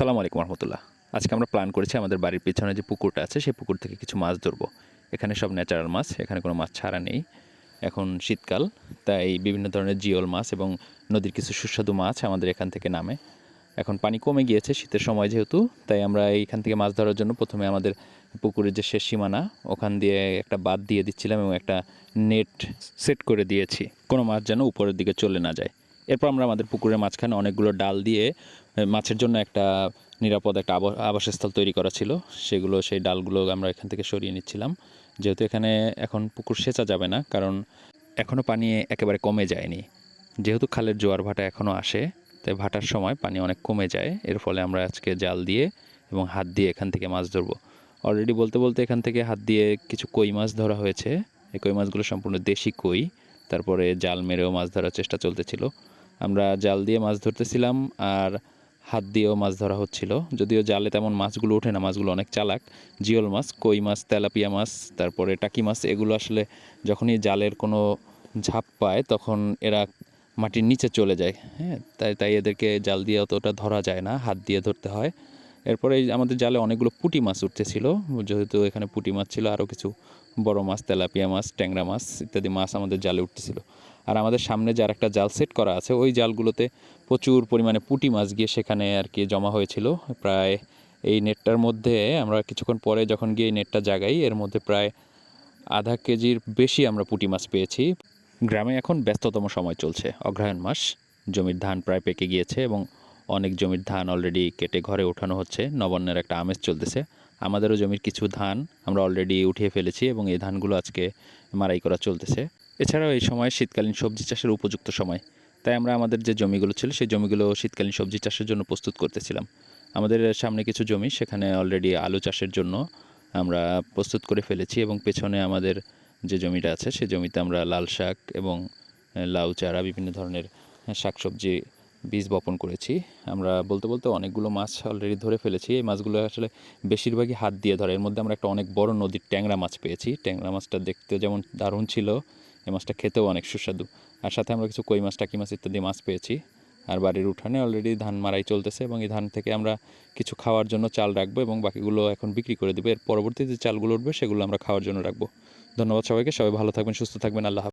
আসসালামু আলাইকুম রহমতুল্লাহ। আজকে আমরা প্ল্যান করেছি আমাদের বাড়ির পেছনে যে পুকুরটা আছে, সেই পুকুর থেকে কিছু মাছ ধরবো। এখানে সব ন্যাচারাল মাছ, এখানে কোনো মাছ ছাড়া নেই। এখন শীতকাল, তাই বিভিন্ন ধরনের জিওল মাছ এবং নদীর কিছু সুস্বাদু মাছ আমাদের এখান থেকে নামে। এখন পানি কমে গিয়েছে শীতের সময় যেহেতু, তাই আমরা এইখান থেকে মাছ ধরার জন্য প্রথমে আমাদের পুকুরের যে শেষ সীমানা, ওখান দিয়ে একটা বাদ দিয়ে দিচ্ছিলাম এবং একটা নেট সেট করে দিয়েছি। কোনো মাছ যেন উপরের দিকে চলে না যায়। এরপর আমরা আমাদের পুকুরের মাঝখানে অনেকগুলো ডাল দিয়ে মাছের জন্য একটা নিরাপদ একটা আবা- আবাসস্থল তৈরি করা ছিল। সেগুলো, সেই ডালগুলো আমরা এখান থেকে সরিয়ে নিচ্ছিলাম। যেহেতু এখানে এখন পুকুর সেচা যাবে না, কারণ এখনও পানি একেবারে কমে যায়নি। যেহেতু খালের জোয়ার ভাটা এখনও আসে, তাই ভাটার সময় পানি অনেক কমে যায়। এর ফলে আমরা আজকে জাল দিয়ে এবং হাত দিয়ে এখান থেকে মাছ ধরবো। অলরেডি বলতে বলতে এখান থেকে হাত দিয়ে কিছু কই মাছ ধরা হয়েছে। এই কই মাছগুলো সম্পূর্ণ দেশি কই। তারপরে জাল মেরেও মাছ ধরার চেষ্টা চলতেছিল। আমরা জাল দিয়ে মাছ ধরতেছিলাম আর হাত দিয়েও মাছ ধরা হচ্ছিল। যদিও জালে তেমন মাছগুলো ওঠে না, মাছগুলো অনেক চালাক। জিওল মাছ, কই মাছ, তেলাপিয়া মাছ, তারপরে টাকি মাছ, এগুলো আসলে যখনই জালের কোনো ঝাপ পায় তখন এরা মাটির নিচে চলে যায়। হ্যাঁ তাই তাই এদেরকে জাল দিয়ে অতটা ধরা যায় না, হাত দিয়ে ধরতে হয়। এরপরে আমাদের জালে অনেকগুলো পুঁটি মাছ উঠতেছিল, যেহেতু এখানে পুঁটি মাছ ছিল, আরও কিছু বড় মাছ, তেলাপিয়া মাছ, ট্যাংরা মাছ ইত্যাদি মাছ আমাদের জালে উঠতেছিল। আর আমাদের সামনে যার একটা জাল সেট করা আছে, ওই জালগুলোতে প্রচুর পরিমাণে পুঁটি মাছ গিয়ে সেখানে আর কি জমা হয়েছিল। প্রায় এই নেটটার মধ্যে আমরা কিছুক্ষণ পরে যখন গিয়ে নেটটা জাগাই, এর মধ্যে প্রায় আধা কেজির বেশি আমরা পুঁটি মাছ পেয়েছি। গ্রামে এখন ব্যস্ততম সময় চলছে। অগ্রহায়ণ মাস, জমির ধান প্রায় পেকে গিয়েছে এবং অনেক জমির ধান অলরেডি কেটে ঘরে ওঠানো হচ্ছে। নবান্নের একটা আমেজ চলতেছে। আমাদেরও জমির কিছু ধান আমরা অলরেডি উঠিয়ে ফেলেছি এবং এই ধানগুলো আজকে মারাই করা চলতেছে। এছাড়াও এই সময় শীতকালীন সবজি চাষের উপযুক্ত সময়। তাই আমরা আমাদের যে জমিগুলো ছিল, সেই জমিগুলো শীতকালীন সবজি চাষের জন্য প্রস্তুত করতেছিলাম। আমাদের সামনে কিছু জমি, সেখানে অলরেডি আলু চাষের জন্য আমরা প্রস্তুত করে ফেলেছি এবং পেছনে আমাদের যে জমিটা আছে সেই জমিতে আমরা লাল শাক এবং লাউ, চারা, বিভিন্ন ধরনের শাকসবজি, বীজ বপন করেছি। আমরা বলতে বলতে অনেকগুলো মাছ অলরেডি ধরে ফেলেছি। এই মাছগুলো আসলে বেশিরভাগই হাত দিয়ে ধরে। এর মধ্যে আমরা একটা অনেক বড় নদীর ট্যাংরা মাছ পেয়েছি। ট্যাংরা মাছটা দেখতে যেমন দারুণ ছিল এই মাছটা খেতেও অনেক সুস্বাদু। আর সাথে আমরা কিছু কই মাছ, টাকি মাছ ইত্যাদি মাছ পেয়েছি। আর বাড়ির উঠানে অলরেডি ধান মারাই চলতেছে এবং এই ধান থেকে আমরা কিছু খাওয়ার জন্য চাল রাখব এবং বাকিগুলো এখন বিক্রি করে দেবো। এর পরবর্তী যে চালগুলো উঠবে, সেগুলো আমরা খাওয়ার জন্য রাখব। ধন্যবাদ সবাইকে। সবাই ভালো থাকবেন, সুস্থ থাকবেন। আল্লাহ।